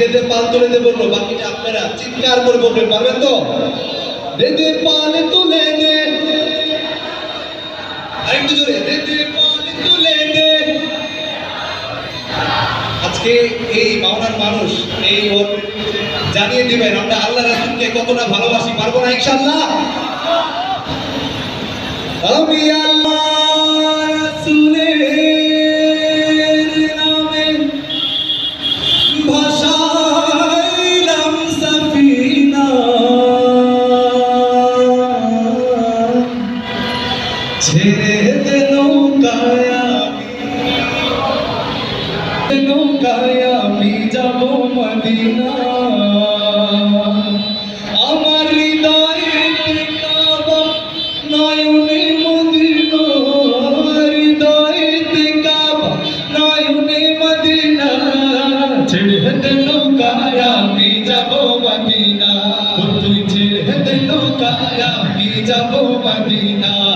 যেতে পাল তুলে দে বলল, বাকিটা আপনারা চিৎকার করে বলবেন, পারবেন তো? দে দে পাল তুলে দে। আরেকটু জোরে দে দে পাল তুলে দে। আজকে এই মাওনার মানুষ এই ওর জানিয়ে দিবেন, আমরা আল্লাহ রাসূলকে কতটা ভালোবাসি, পারব না ইনশাআল্লাহ? আমি আল্লাহ ছেড়ে দে নৌকায় আমি নৌকায় আমি যাব মদিনা। আমার হৃদয়ে কাবা নয়নে মদিনা। হৃদয়ে কাবা নয়নে মদিনা। ছেড়ে দে নৌকায় আমি যাব মদিনা। তুই ছেড়ে দে নৌকায় আমি যাব মদিনা। দিন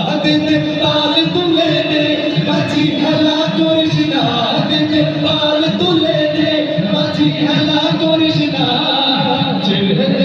পাল তুলে দে মাঝি হেলা করিস না। দিন পাল তুলে দে মাঝি হেলা করিস না। ছেড়ে দে